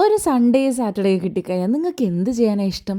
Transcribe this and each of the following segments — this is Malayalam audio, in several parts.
ഒരു സൺഡേ സാറ്റർഡേ കിട്ടിക്കഴിഞ്ഞാൽ നിങ്ങൾക്ക് എന്ത് ചെയ്യാനാണ് ഇഷ്ടം?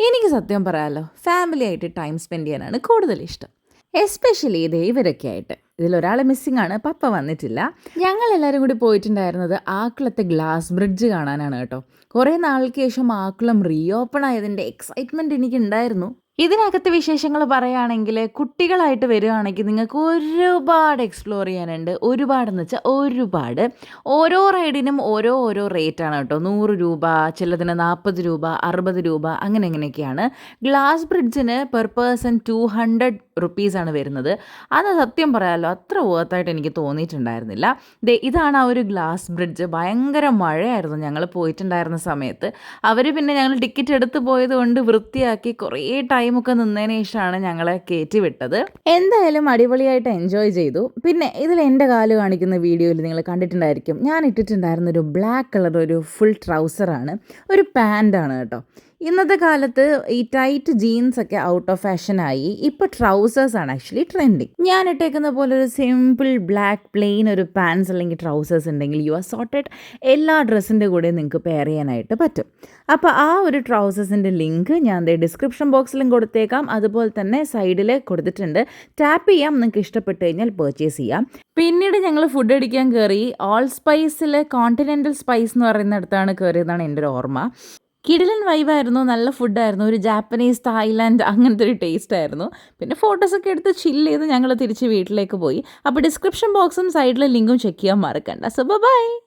എനിക്ക് സത്യം പറയാമല്ലോ ഫാമിലി ആയിട്ട് ടൈം സ്പെൻഡ് ചെയ്യാനാണ് കൂടുതൽ ഇഷ്ടം. എസ്പെഷ്യലി ഇത് ഇവരൊക്കെ ആയിട്ട്. ഇതിലൊരാൾ മിസ്സിംഗ് ആണ് പപ്പ വന്നിട്ടില്ല. ഞങ്ങൾ എല്ലാവരും കൂടി പോയിട്ടുണ്ടായിരുന്നത് ആക്കുളത്തെ ഗ്ലാസ് ബ്രിഡ്ജ് കാണാനാണ് കേട്ടോ. കുറേ നാൾക്ക് ശേഷം ആക്കുളം റീ ഓപ്പൺ ആയതിന്റെ എക്സൈറ്റ്മെന്റ് എനിക്ക് ഉണ്ടായിരുന്നു ഇതിനകത്തെ വിശേഷങ്ങൾ പറയുകയാണെങ്കിൽ കുട്ടികളായിട്ട് വരികയാണെങ്കിൽ നിങ്ങൾക്ക് ഒരുപാട് എക്സ്പ്ലോർ ചെയ്യാനുണ്ട്. ഒരുപാടെന്ന് വെച്ചാൽ ഒരുപാട്. ഓരോ റൈഡിനും ഓരോ ഓരോ റേറ്റാണ് കേട്ടോ. നൂറ് രൂപ ചിലതിന് നാൽപ്പത് രൂപ അറുപത് രൂപ അങ്ങനെ എങ്ങനെയൊക്കെയാണ് ഗ്ലാസ് ബ്രിഡ്ജിന് പെർ പേഴ്സൺ ടു ഹൺഡ്രഡ് റുപ്പീസാണ് വരുന്നത്. അത് സത്യം പറയാമല്ലോ അത്ര വേർത്തായിട്ട് എനിക്ക് തോന്നിയിട്ടുണ്ടായിരുന്നില്ല. ദേ ഇതാണ് ആ ഒരു ഗ്ലാസ് ബ്രിഡ്ജ് ഭയങ്കര മഴയായിരുന്നു ഞങ്ങൾ പോയിട്ടുണ്ടായിരുന്ന സമയത്ത്. അവർ പിന്നെ ഞങ്ങൾ ടിക്കറ്റ് എടുത്ത് പോയത് കൊണ്ട് വൃത്തിയാക്കി കുറേ ടൈമൊക്കെ നിന്നതിന് ശേഷമാണ് ഞങ്ങളെ കയറ്റി വിട്ടത്. എന്തായാലും അടിപൊളിയായിട്ട് എൻജോയ് ചെയ്തു. പിന്നെ ഇതിൽ എന്റെ കാൽ കാണിക്കുന്ന വീഡിയോയിൽ നിങ്ങൾ കണ്ടിട്ടുണ്ടായിരിക്കും. ഞാൻ ഇട്ടിട്ടുണ്ടായിരുന്ന ഒരു ബ്ലാക്ക് കളർ ഒരു ഫുൾ ട്രൗസറാണ് ഒരു പാന്റാണ് കേട്ടോ. ഇന്നത്തെ കാലത്ത് ഈ ടൈറ്റ് ജീൻസ് ഒക്കെ ഔട്ട് ഓഫ് ഫാഷനായി ഇപ്പോൾ ട്രൗസേഴ്സ് ആണ് ആക്ച്വലി ട്രെൻഡിങ് ഞാൻ ഇട്ടേക്കുന്ന പോലെ ഒരു സിമ്പിൾ ബ്ലാക്ക് പ്ലെയിൻ ഒരു പാൻസ് അല്ലെങ്കിൽ ട്രൗസേഴ്സ് ഉണ്ടെങ്കിൽ യു ആർ സോർട്ടഡ് എല്ലാ ഡ്രസ്സിന്റെ കൂടെ നിങ്ങൾക്ക് പെയർ ചെയ്യാനായിട്ട് പറ്റും. അപ്പോൾ ആ ഒരു ട്രൗസേഴ്സിന്റെ ലിങ്ക് ഞാൻ ഡിസ്ക്രിപ്ഷൻ ബോക്സിലും കൊടുത്തേക്കാം. അതുപോലെ തന്നെ സൈഡിൽ കൊടുത്തിട്ടുണ്ട്. ടാപ്പ് ചെയ്യാം. നിങ്ങൾക്ക് ഇഷ്ടപ്പെട്ടു കഴിഞ്ഞാൽ പർച്ചേസ് ചെയ്യാം. പിന്നീട് ഞങ്ങൾ ഫുഡ് അടിക്കാൻ കയറി ഓൾ സ്പൈസിലെ കോണ്ടിനെന്റൽ സ്പൈസ് എന്ന് പറയുന്നിടത്താണ് കയറിയതാണ് എന്റെ ഒരു ഓർമ്മ. കിടിലൻ വൈബായിരുന്നു നല്ല ഫുഡായിരുന്നു ഒരു ജാപ്പനീസ് തായ്ലാൻഡ് അങ്ങനത്തെ ഒരു ടേസ്റ്റ് ആയിരുന്നു. പിന്നെ ഫോട്ടോസൊക്കെ എടുത്ത് ചില്ല് ചെയ്ത് ഞങ്ങൾ തിരിച്ച് വീട്ടിലേക്ക് പോയി. അപ്പോൾ ഡിസ്ക്രിപ്ഷൻ ബോക്സും സൈഡിലെ ലിങ്കും ചെക്ക് ചെയ്യാൻ മറക്കണ്ട. So by